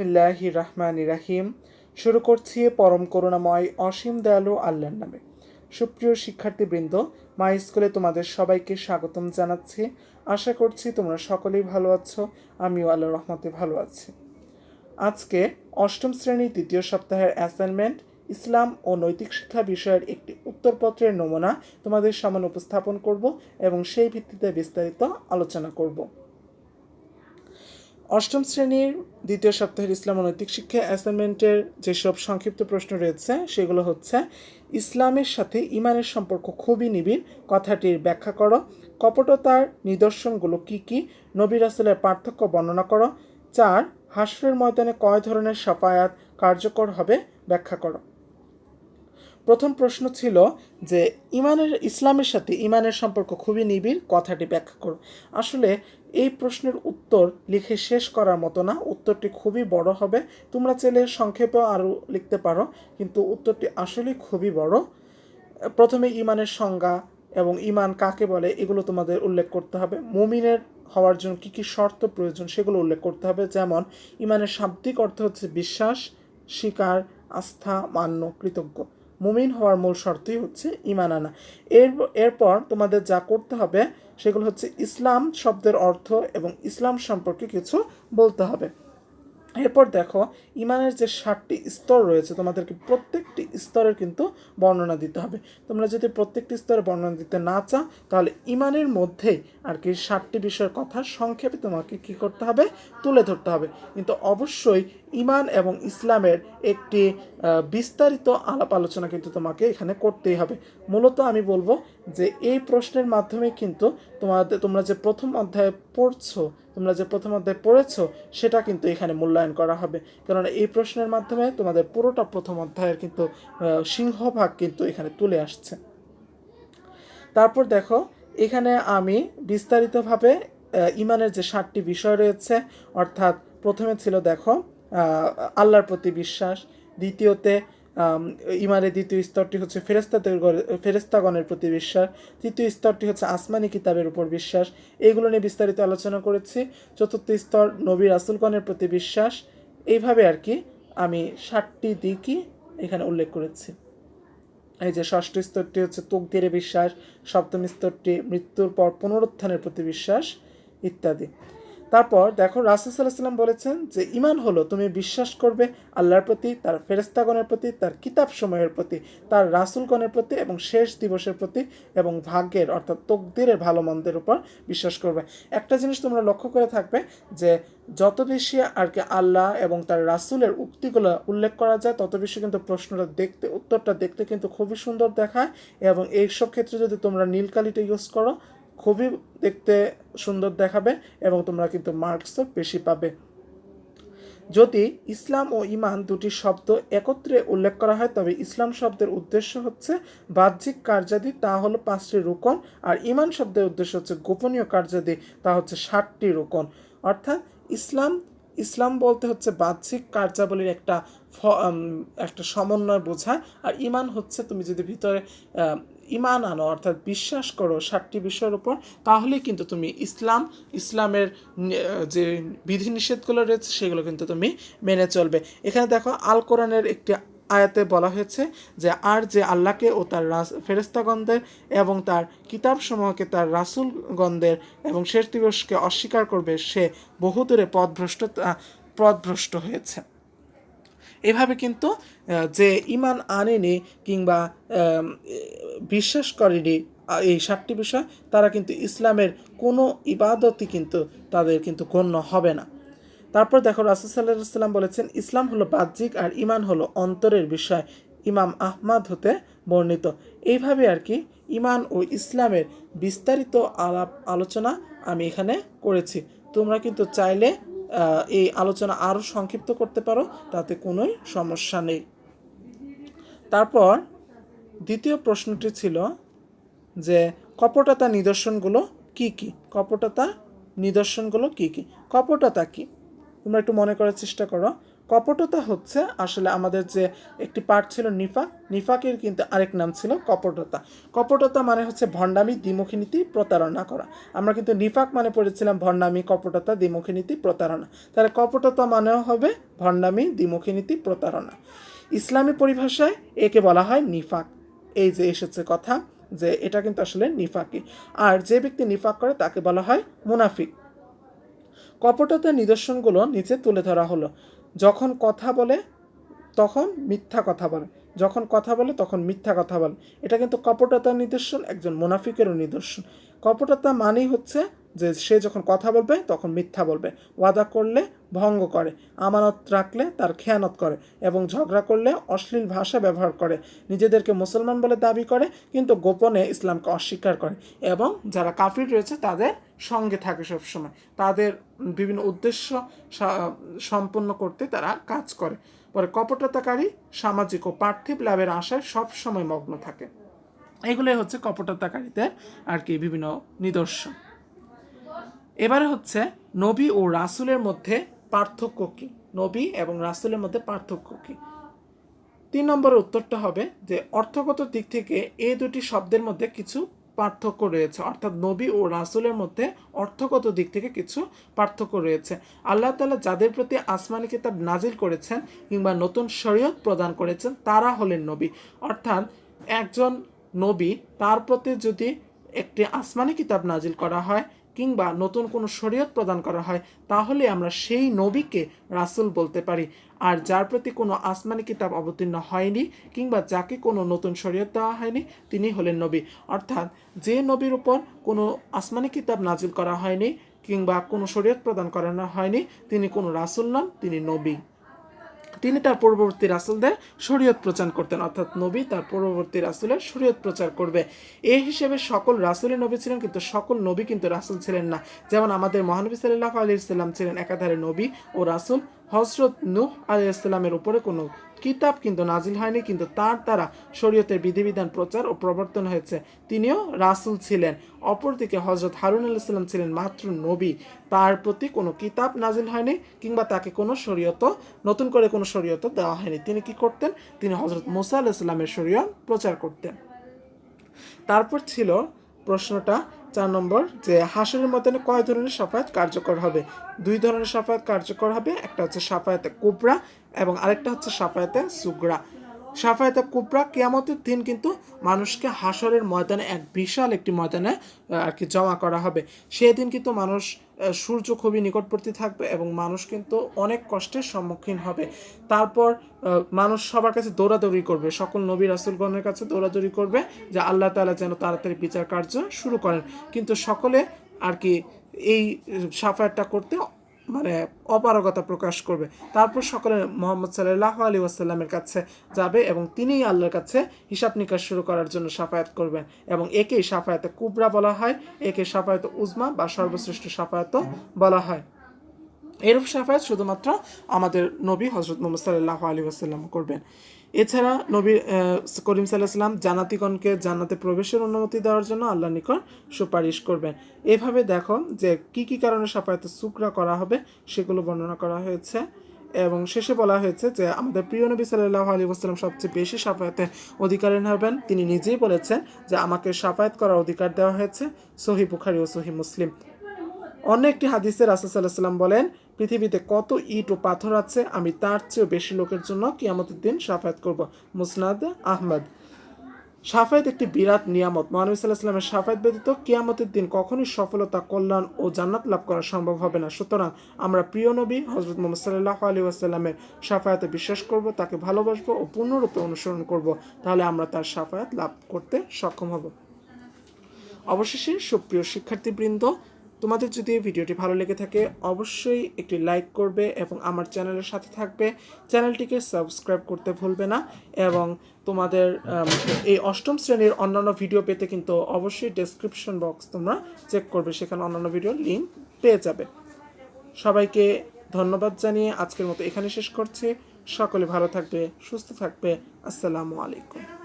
বিসমিল্লাহি রহমান রাহিম। শুরু করছি পরম করুণাময় অসীম দয়ালু আল্লাহর নামে। সুপ্রিয় শিক্ষার্থীবৃন্দ মাই স্কুলে তোমাদের সবাইকে স্বাগতম জানাচ্ছি। আশা করছি তোমরা সকলেই ভালো আছো, আমিও আল্লাহ রহমতে ভালো আছি। আজকে অষ্টম শ্রেণির তৃতীয় সপ্তাহের অ্যাসাইনমেন্ট ইসলাম ও নৈতিক শিক্ষা বিষয়ের একটি উত্তরপত্রের নমুনা তোমাদের সামনে উপস্থাপন করব এবং সেই ভিত্তিতে বিস্তারিত আলোচনা করব। অষ্টম শ্রেণির দ্বিতীয় সপ্তাহের ইসলাম ও নৈতিক শিক্ষা অ্যাসাইনমেন্টের যেসব সংক্ষিপ্ত প্রশ্ন রয়েছে, সেগুলো হচ্ছে, ইসলামের সাথে ইমানের সম্পর্ক খুবই নিবিড়, কথাটির ব্যাখ্যা করো, কপটতার নিদর্শনগুলো কি কি, নবী রাসুলের পার্থক্য বর্ণনা করো, চার হাসরের ময়দানে কয় ধরনের সাফায়াত কার্যকর হবে, ব্যাখ্যা করো। প্রথম প্রশ্ন ছিল যে, ইমানের, ইসলামের সাথে ইমানের সম্পর্ক খুবই নিবিড়, কথাটি ব্যাখ্যা করো। আসলে এই প্রশ্নের উত্তর লিখে শেষ করার মতো না, উত্তরটি খুবই বড় হবে। তোমরা চাইলে সংক্ষেপেও আরও লিখতে পারো, কিন্তু উত্তরটি আসলে খুবই বড়। প্রথমে ইমানের সংজ্ঞা এবং ইমান কাকে বলে, এগুলো তোমাদের উল্লেখ করতে হবে। মুমিনের হওয়ার জন্য কী কী শর্ত প্রয়োজন, সেগুলো উল্লেখ করতে হবে। যেমন, ইমানের শাব্দিক অর্থ হচ্ছে বিশ্বাস, স্বীকার, আস্থা, মান্য, কৃতজ্ঞ। মুমিন হওয়ার মূল শর্তই হচ্ছে ইমান আনা। এর এরপর তোমাদের যা করতে হবে, সেগুলো হচ্ছে ইসলাম শব্দের অর্থ এবং ইসলাম সম্পর্কে কিছু বলতে হবে। এরপর দেখো, ইমানের যে ষাটটি স্তর রয়েছে, তোমাদেরকে প্রত্যেকটি স্তরের কিন্তু বর্ণনা দিতে হবে। তোমরা যদি প্রত্যেকটি স্তরে বর্ণনা দিতে না চাও, তাহলে ইমানের মধ্যেই আর কি ষাটটি বিষয়ের কথা সংক্ষেপে তোমাকে কি করতে হবে? তুলে ধরতে হবে। কিন্তু অবশ্যই ইমান এবং ইসলামের একটি বিস্তারিত আলাপ আলোচনা কিন্তু তোমাকে এখানে করতেই হবে। মূলত আমি বলব যে, এই প্রশ্নের মাধ্যমে কিন্তু তোমাদের, তোমরা যে প্রথম অধ্যায়ে পড়ছো তোমরা যে প্রথম অধ্যায় পড়েছো, সেটা কিন্তু এখানে মূল্যায়ন করা হবে। কেননা এই প্রশ্নের মাধ্যমে তোমাদের পুরোটা প্রথম অধ্যায়ের কিন্তু সিংহভাগ কিন্তু এখানে তুলে আসছে। তারপর দেখো, এখানে আমি বিস্তারিতভাবে ইমানের যে ষাটটি বিষয় রয়েছে, অর্থাৎ প্রথমে ছিল দেখো আল্লাহর প্রতি বিশ্বাস, দ্বিতীয়তে ইমানের দ্বিতীয় স্তরটি হচ্ছে ফেরেস্তাদের ফেরেস্তাগণের প্রতি বিশ্বাস। তৃতীয় স্তরটি হচ্ছে আসমানি কিতাবের উপর বিশ্বাস। এইগুলো নিয়ে বিস্তারিত আলোচনা করেছি। চতুর্থ স্তর, নবী রাসুলগণের প্রতি বিশ্বাস। এইভাবে আর কি আমি ষাটটি দিকই এখানে উল্লেখ করেছি। এই যে ষষ্ঠ স্তরটি হচ্ছে তকদিরে বিশ্বাস, সপ্তম স্তরটি মৃত্যুর পর পুনরুত্থানের প্রতি বিশ্বাস ইত্যাদি। তারপর দেখো রাসুল সাল্লাহ সাল্লাম বলেছেন যে ইমান হলো তুমি বিশ্বাস করবে আল্লাহর প্রতি, তার ফেরেস্তাগণের প্রতি, তার কিতাব সময়ের প্রতি, তার রাসুলগণের প্রতি এবং শেষ দিবসের প্রতি এবং ভাগ্যের অর্থাৎ তকদিরের ভালো মন্দের উপর বিশ্বাস করবে। একটা জিনিস তোমরা লক্ষ্য করে থাকবে যে যত বেশি আর কি আল্লাহ এবং তার রাসুলের উক্তিগুলো উল্লেখ করা যায়, তত বেশি কিন্তু প্রশ্নটা দেখতে, উত্তরটা দেখতে কিন্তু খুবই সুন্দর দেখায় এবং এইসব ক্ষেত্রে যদি তোমরা নীলকালিটা ইউজ করো খুবই দেখতে সুন্দর দেখাবে এবং তোমরা কিন্তু মার্কসও বেশি পাবে। যদি ইসলাম ও ইমান দুটি শব্দ একত্রে উল্লেখ করা হয়, তবে ইসলাম শব্দের উদ্দেশ্য হচ্ছে বাহ্যিক কার্যাদি, তা হলো পাঁচটি রোকন, আর ইমান শব্দের উদ্দেশ্য হচ্ছে গোপনীয় কার্যাদি, তা হচ্ছে ষাটটি রোকন। অর্থাৎ ইসলাম ইসলাম বলতে হচ্ছে বাহ্যিক কার্যাবলীর একটা একটা সমন্বয় বোঝায় আর ইমান হচ্ছে তুমি যদি ভিতরে ইমান আনো, অর্থাৎ বিশ্বাস করো সাতটি বিষয়ের উপর, তাহলে কিন্তু তুমি ইসলাম, ইসলামের যে বিধিনিষেধগুলো রয়েছে, সেগুলো কিন্তু তুমি মেনে চলবে। এখানে দেখো, আল কোরআনের একটি আয়াতে বলা হয়েছে যে, আর যে আল্লাহকে ও তার ফেরেস্তাগণদের এবং তার কিতাবসমূহকে তার রাসুলগণদের এবং শেষ দিবসকে অস্বীকার করবে, সে বহুদূরে পথভ্রষ্ট পথভ্রষ্ট হয়েছে। এভাবে কিন্তু যে ইমান আনেনি কিংবা বিশ্বাস করেনি এই সাতটি বিষয়, তারা কিন্তু ইসলামের কোনো ইবাদতই কিন্তু তাদের কিন্তু গণ্য হবে না। তারপর দেখো রাসুল সাল্লাহ সাল্লাম বলেছেন, ইসলাম হলো বাহ্যিক আর ইমান হলো অন্তরের বিষয়। ইমাম আহমাদ হতে বর্ণিত। এইভাবে আর কি ইমান ও ইসলামের বিস্তারিত আলাপ আলোচনা আমি এখানে করেছি। তোমরা কিন্তু চাইলে এই আলোচনা আরও সংক্ষিপ্ত করতে পারো, তাতে কোনো সমস্যা নেই। তারপর দ্বিতীয় প্রশ্নটি ছিল যে কপটতা নিদর্শনগুলো কি কি? কপটতা নিদর্শনগুলো কি কি? কপটতা কি? তোমরা একটু মনে করার চেষ্টা করো। কপটতা হচ্ছে আসলে আমাদের যে একটি পার্ট ছিল নিফাক নিফাকের কিন্তু আরেক নাম ছিল কপটতা। কপটতা মানে হচ্ছে ভণ্ডামি, দ্বিমুখী নীতি, প্রতারণা করা। আমরা কিন্তু নিফাক মানে পড়েছিলাম ভণ্ডামি, কপটতা, দ্বিমুখী নীতি, প্রতারণা। তাহলে কপটতা মানেও হবে ভণ্ডামি, দ্বিমুখী নীতি, প্রতারণা। ইসলামী পরিভাষায় একে বলা হয় নিফাক। এই যে এসেছে কথা যে এটা কিন্তু আসলে নিফাকি। আর যে ব্যক্তি নিফাক করে তাকে বলা হয় মুনাফিক। কপটতার নিদর্শনগুলো নিচে তুলে ধরা হলো। যখন কথা বলে, তখন মিথ্যা কথা বলে। যখন কথা বলে, তখন মিথ্যা কথা বলে। এটা কিন্তু কপটতার নিদর্শন, একজন মুনাফিকেরও নিদর্শন। কপটতা মানেই হচ্ছে যে সে যখন কথা বলবে, তখন মিথ্যা বলবে। ওয়াদা করলে ভঙ্গ করে, আমানত রাখলে তার খেয়ানত করে এবং ঝগড়া করলে অশ্লীল ভাষা ব্যবহার করে। নিজেদেরকে মুসলমান বলে দাবি করে, কিন্তু গোপনে ইসলামকে অস্বীকার করে এবং যারা কাফির রয়েছে তাদের সঙ্গে থাকে সবসময়। তাদের বিভিন্ন উদ্দেশ্য সম্পন্ন করতে তারা কাজ করে। পরে কপটতাকারী, সামাজিক ও পার্থিব লাভের আশায় সবসময় মগ্ন থাকে। এগুলোই হচ্ছে কপটতাকারীদের আর কি বিভিন্ন নিদর্শন। এবারে হচ্ছে নবী ও রাসুলের মধ্যে পার্থক্য কী? নবী এবং রাসূলের মধ্যে পার্থক্য কী? তিন নম্বরের উত্তরটা হবে যে অর্থগত দিক থেকে এই দুটি শব্দের মধ্যে কিছু পার্থক্য রয়েছে। অর্থাৎ নবী ও রাসূলের মধ্যে অর্থগত দিক থেকে কিছু পার্থক্য রয়েছে। আল্লাহ তাআলা যাদের প্রতি আসমানি কিতাব নাজিল করেছেন কিংবা নতুন শরীয়ত প্রদান করেছেন, তারা হলেন নবী। অর্থাৎ একজন নবী তার প্রতি যদি একটি আসমানি কিতাব নাজিল করা হয় কিংবা নতুন কোনো শরীয়ত প্রদান করা হয়, তাহলে আমরা সেই নবীকে রাসুল বলতে পারি। আর যার প্রতি কোনো আসমানি কিতাব অবতীর্ণ হয়নি কিংবা যাকে কোনো নতুন শরীয়ত দেওয়া হয়নি, তিনি হলেন নবী। অর্থাৎ যে নবীর উপর কোনো আসমানি কিতাব নাজিল করা হয়নি কিংবা কোনো শরীয়ত প্রদান করানো হয়নি, তিনি কোনো রাসূল নন, তিনি নবী। তিনি তার পূর্ববর্তী রাসুলদের শরীয়ত প্রচার করতেন, অর্থাৎ নবী তার পূর্ববর্তী রাসুলের শরীয়ত প্রচার করবে। এই হিসেবে সকল রাসুলের নবী ছিলেন, কিন্তু সকল নবী কিন্তু রাসুল ছিলেন না। যেমন আমাদের মহানবী সাল্লাহ আলি ছিলেন একাধারে নবী ও রাসুল হজরত নূহ আলি ইসলামের উপরে কোনো কিতাব কিন্তু নাজিল হয়নি, কিন্তু তার দ্বারা শরীয়তের বিধিবিধান প্রচার ও প্রবর্তন হয়েছে। তিনিও রাসুল ছিলেন। অপরদিকে হজরত হারুন আলাইসাল্লাম ছিলেন মাত্র নবী। তার প্রতি কোনো কিতাব নাজিল হয়নি, কিংবা তাকে কোনো শরীয়ত নতুন করে কোনো শরীয়ত দেওয়া হয়নি। তিনি কি করতেন? তিনি হজরত মুসা আলাইসাল্লামের শরীয়ত প্রচার করতেন। তারপর ছিল প্রশ্নটা চার নম্বর যে হাসরের মতন কয় ধরনের সাফায়াত কার্যকর হবে? দুই ধরনের সাফায়াত কার্যকর হবে, একটা হচ্ছে সাফায়াতে কোবরা এবং আরেকটা হচ্ছে সাফায়াতে সুগরা। সাফায়াতে কুবরা কেয়ামতের দিন কিন্তু মানুষকে হাসরের ময়দানে এক বিশাল একটি ময়দানে আর কি জমা করা হবে। সেই দিন কিন্তু মানুষ সূর্য খুবই নিকটবর্তী থাকবে এবং মানুষ কিন্তু অনেক কষ্টের সম্মুখীন হবে। তারপর মানুষ সবার কাছে দৌড়াদৌড়ি করবে। সকল নবী রাসুলগণের কাছে দৌড়াদৌড়ি করবে যে আল্লাহ তালা যেন তাড়াতাড়ি বিচার কার্য শুরু করেন। কিন্তু সকলে আর কি এই সাফায়াতটা করতে মানে অপারগতা প্রকাশ করবে। তারপর সকলে মোহাম্মদ সাল্লাহ আলী ওয়াসাল্লামের কাছে যাবে এবং তিনিই আল্লাহর কাছে হিসাব নিকাশ শুরু করার জন্য সাফায়াত করবেন এবং একেই সাফায়াতে কুবরা বলা হয় একে সাফায়াত উজমা বা সর্বশ্রেষ্ঠ সাফায়াত বলা হয়। এরূপ সাফায়াত শুধুমাত্র আমাদের নবী হজরত মোহাম্মদ সাল্লাহ আলী ওয়াসাল্লাম করবেন। এছাড়া নবী করিম সাল্লাহ সাল্লাম জান্নাতিগণকে জান্নাতে প্রবেশের অনুমতি দেওয়ার জন্য আল্লাহ নিকট সুপারিশ করবেন। এভাবে দেখো যে কি কি কারণে সাফায়াতে সুকরা করা হবে সেগুলো বর্ণনা করা হয়েছে এবং শেষে বলা হয়েছে যে আমাদের প্রিয় নবী সাল্লাহ আলী ওয়াসাল্লাম সবচেয়ে বেশি সাফায়াতে অধিকারী হবেন। তিনি নিজেই বলেছেন যে আমাকে সাফায়াত করার অধিকার দেওয়া হয়েছে সহি বুখারি ও সহি মুসলিম। অন্য একটি হাদিসে রাসুল সাল্লাহ সাল্লাম বলেন, পৃথিবীতে কত ইট ও পাথর আছে, আমি তার চেয়েও বেশি লোকের জন্য কিয়ামতের দিন সাফায়াত করব। মুসনাদ আহমদ। সাফায়াত একটি বিরাট নিয়ামত। মহানবী সাল্লাহ সাল্লামের সাফায়াত ব্যতীত কিয়ামতের দিন কখনোই সফলতা, কল্যাণ ও জান্নাত লাভ করা সম্ভব হবে না। সুতরাং আমরা প্রিয় নবী হজরত মোহাম্মদ সাল্লাহ আলী আসাল্লামের সাফায়াতে বিশ্বাস করব, তাকে ভালোবাসবো ও পূর্ণরূপে অনুসরণ করব, তাহলে আমরা তার সাফায়াত লাভ করতে সক্ষম হব। অবশেষে সুপ্রিয় শিক্ষার্থীবৃন্দ তোমাদের যদি ভিডিওটি ভালো লেগে থাকে, অবশ্যই একটি লাইক করবে এবং আমার চ্যানেলের সাথে থাকবে। চ্যানেলটিকে সাবস্ক্রাইব করতে ভুলবে না এবং তোমাদের এই অষ্টম শ্রেণির অন্যান্য ভিডিও পেতে কিন্তু অবশ্যই ডেসক্রিপশন বক্স তোমরা চেক করবে, সেখানে অন্যান্য ভিডিওর লিঙ্ক পেয়ে যাবে। সবাইকে ধন্যবাদ জানিয়ে আজকের মতো এখানে শেষ করছি। সকলে ভালো থাকবে, সুস্থ থাকবে। আসসালামু আলাইকুম।